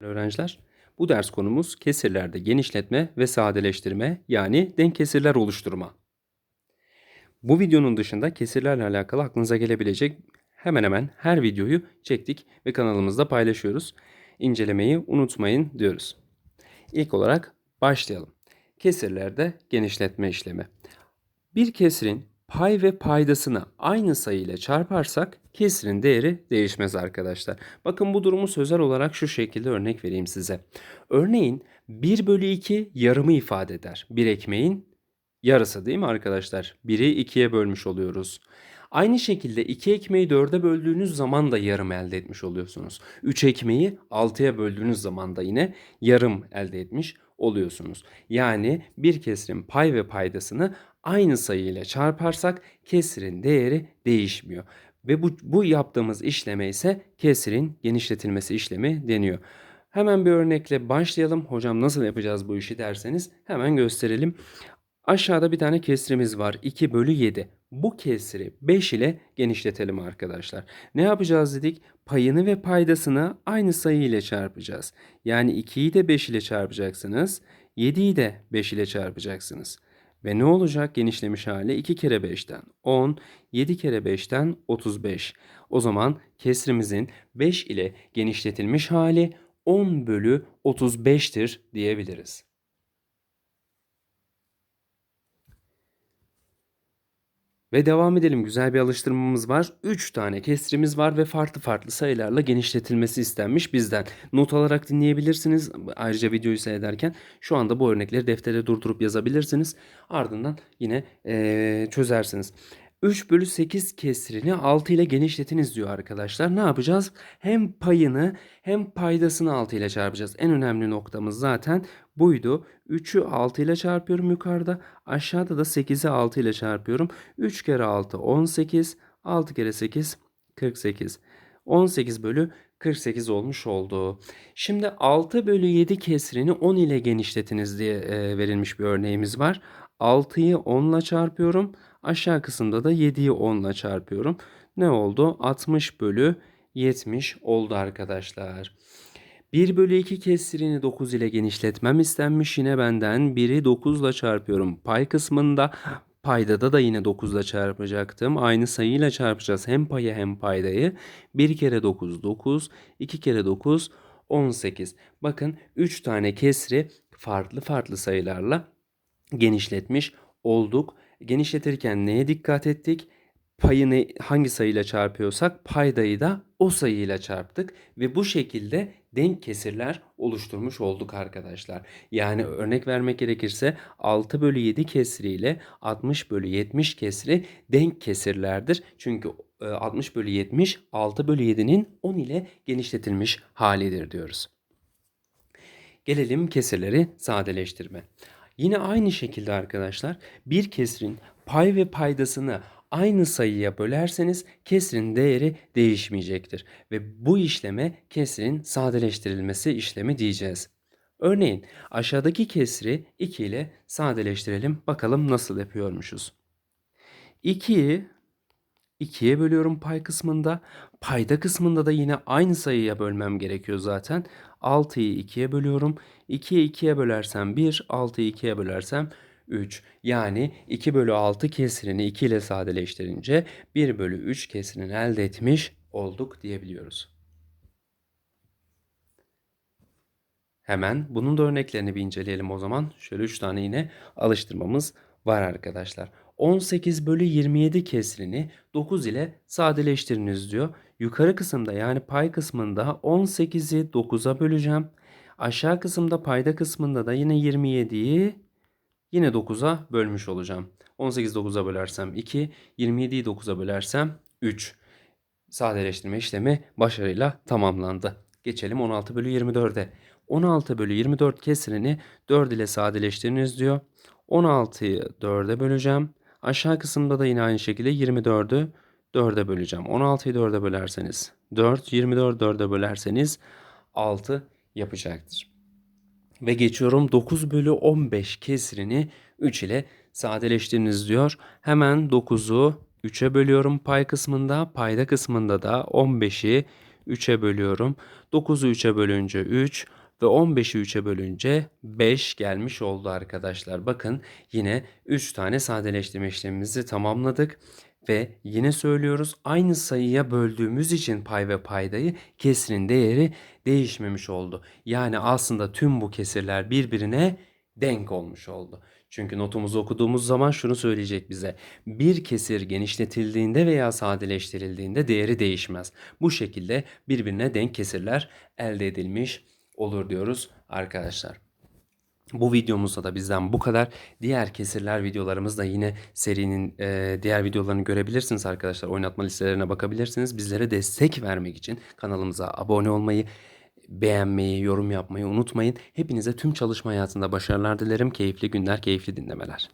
Öğrenciler, bu ders konumuz kesirlerde genişletme ve sadeleştirme yani denk kesirler oluşturma. Bu videonun dışında kesirlerle alakalı aklınıza gelebilecek hemen hemen her videoyu çektik ve kanalımızda paylaşıyoruz. İncelemeyi unutmayın diyoruz. İlk olarak başlayalım. Kesirlerde genişletme işlemi. Bir kesirin pay ve paydasını aynı sayı ile çarparsak kesirin değeri değişmez arkadaşlar. Bakın bu durumu sözel olarak şu şekilde örnek vereyim size. Örneğin 1 bölü 2 yarımı ifade eder. Bir ekmeğin yarısı değil mi arkadaşlar? 1'i 2'ye bölmüş oluyoruz. Aynı şekilde 2 ekmeği 4'e böldüğünüz zaman da yarım elde etmiş oluyorsunuz. 3 ekmeği 6'ya böldüğünüz zaman da yine yarım elde etmiş oluyorsunuz. Yani bir kesirin pay ve paydasını aynı sayı ile çarparsak kesirin değeri değişmiyor. Ve bu, bu yaptığımız işleme ise kesirin genişletilmesi işlemi deniyor. Hemen bir örnekle başlayalım. Hocam nasıl yapacağız bu işi derseniz hemen gösterelim. Aşağıda bir tane kesrimiz var. 2 bölü 7. Bu kesri 5 ile genişletelim arkadaşlar. Ne yapacağız dedik? Payını ve paydasını aynı sayı ile çarpacağız. Yani 2'yi de 5 ile çarpacaksınız. 7'yi de 5 ile çarpacaksınız. Ve ne olacak genişlemiş hali? 2 kere 5'ten 10, 7 kere 5'ten 35. O zaman kesrimizin 5 ile genişletilmiş hali 10 bölü 35'tir diyebiliriz. Ve devam edelim. Güzel bir alıştırmamız var. 3 tane kesrimiz var ve farklı farklı sayılarla genişletilmesi istenmiş bizden. Not alarak dinleyebilirsiniz. Ayrıca videoyu seyrederken şu anda bu örnekleri deftere durdurup yazabilirsiniz. Ardından yine eee, çözersiniz. 3 bölü 8 kesrini 6 ile genişletiniz diyor arkadaşlar. Ne yapacağız? Hem payını hem paydasını 6 ile çarpacağız. En önemli noktamız zaten buydu. 3'ü 6 ile çarpıyorum yukarıda. Aşağıda da 8'i 6 ile çarpıyorum. 3 kere 6 18. 6 kere 8 48. 18 bölü 48 olmuş oldu. Şimdi 6 bölü 7 kesrini 10 ile genişletiniz diye e, verilmiş bir örneğimiz var. 6'yı 10 ile çarpıyorum. Aşağı kısımda da 7'yi 10 ile çarpıyorum. Ne oldu? 60 bölü 70 oldu arkadaşlar. 1 bölü 2 kesirini 9 ile genişletmem istenmiş. Yine benden 1'i 9 ile çarpıyorum. Pay kısmında paydada da yine 9 ile çarpacaktım. Aynı sayıyla çarpacağız hem payı hem paydayı. 1 kere 9 9, 2 kere 9 18. Bakın 3 tane kesri farklı farklı sayılarla genişletmiş olduk. Genişletirken neye dikkat ettik? Payını hangi sayıyla çarpıyorsak paydayı da o sayıyla çarptık ve bu şekilde denk kesirler oluşturmuş olduk arkadaşlar. Yani örnek vermek gerekirse 6 bölü 7 kesri ile 60 bölü 70 kesri denk kesirlerdir. Çünkü e, 60 bölü 70 6 bölü 7'nin 10 ile genişletilmiş halidir diyoruz. Gelelim kesirleri sadeleştirme. Yine aynı şekilde arkadaşlar bir kesrin pay ve paydasını aynı sayıya bölerseniz kesrin değeri değişmeyecektir. Ve bu işleme kesrin sadeleştirilmesi işlemi diyeceğiz. Örneğin aşağıdaki kesri 2 ile sadeleştirelim. Bakalım nasıl yapıyormuşuz. 2'yi 2'ye bölüyorum pay kısmında. Payda kısmında da yine aynı sayıya bölmem gerekiyor zaten. 6'yı 2'ye bölüyorum. 2'ye 2'ye bölersem 1, 6'yı 2'ye bölersem 3. Yani 2 bölü 6 kesirini 2 ile sadeleştirince 1 bölü 3 kesirini elde etmiş olduk diyebiliyoruz. Hemen bunun da örneklerini bir inceleyelim o zaman. Şöyle 3 tane yine alıştırmamız var arkadaşlar. 18 bölü 27 kesrini 9 ile sadeleştiriniz diyor. Yukarı kısımda yani pay kısmında 18'i 9'a böleceğim. Aşağı kısımda payda kısmında da yine 27'yi yine 9'a bölmüş olacağım. 18 9'a bölersem 2, 27'yi 9'a bölersem 3. Sadeleştirme işlemi başarıyla tamamlandı. Geçelim 16 bölü 24'e. 16 bölü 24 kesirini 4 ile sadeleştiriniz diyor. 16'yı 4'e böleceğim. Aşağı kısımda da yine aynı şekilde 24'ü 4'e böleceğim. 16'yı 4'e bölerseniz 4, 24 4'e bölerseniz 6 yapacaktır. Ve geçiyorum 9 bölü 15 kesirini 3 ile sadeleştiriniz diyor. Hemen 9'u 3'e bölüyorum pay kısmında. Payda kısmında da 15'i 3'e bölüyorum. 9'u 3'e bölünce 3 ve 15'i 3'e bölünce 5 gelmiş oldu arkadaşlar. Bakın yine 3 tane sadeleştirme işlemimizi tamamladık. Ve yine söylüyoruz aynı sayıya böldüğümüz için pay ve paydayı kesrin değeri değişmemiş oldu. Yani aslında tüm bu kesirler birbirine denk olmuş oldu. Çünkü notumuzu okuduğumuz zaman şunu söyleyecek bize. Bir kesir genişletildiğinde veya sadeleştirildiğinde değeri değişmez. Bu şekilde birbirine denk kesirler elde edilmiş olur diyoruz arkadaşlar. Bu videomuzda da bizden bu kadar. Diğer kesirler videolarımızda yine serinin e, diğer videolarını görebilirsiniz arkadaşlar. Oynatma listelerine bakabilirsiniz. Bizlere destek vermek için kanalımıza abone olmayı, beğenmeyi, yorum yapmayı unutmayın. Hepinize tüm çalışma hayatında başarılar dilerim. Keyifli günler, keyifli dinlemeler.